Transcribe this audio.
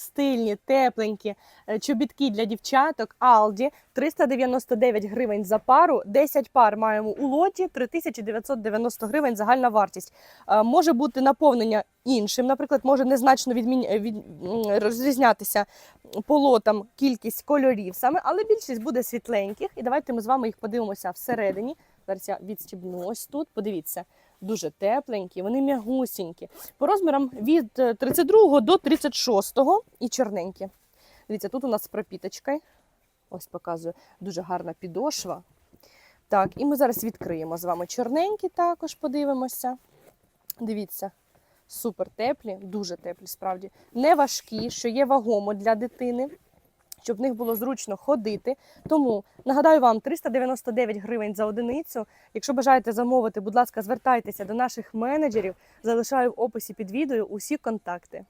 стильні, тепленькі е, чобітки для дівчаток Aldi 399 гривень за пару. 10 пар маємо у лоті, 3990 гривень загальна вартість. Е, Може бути наповнення іншим, наприклад, може незначно відмін... від... розрізнятися по кількість кольорів саме, але більшість буде світленьких. І давайте ми з вами їх подивимося всередині. Зараз я відстібну тут. Подивіться, дуже тепленькі, вони м'ягусінькі. По розмірам від е, 32 до 36 і чорненькі. Дивіться, тут у нас з пропіточкою. Ось показую, дуже гарна підошва. Так, і ми зараз відкриємо з вами чорненькі також подивимося. Дивіться, супер теплі, дуже теплі, справді. Не важкі, що є вагомо для дитини, щоб в них було зручно ходити. Тому нагадаю вам 399 гривень за одиницю. Якщо бажаєте замовити, будь ласка, звертайтеся до наших менеджерів. Залишаю в описі під відео усі контакти.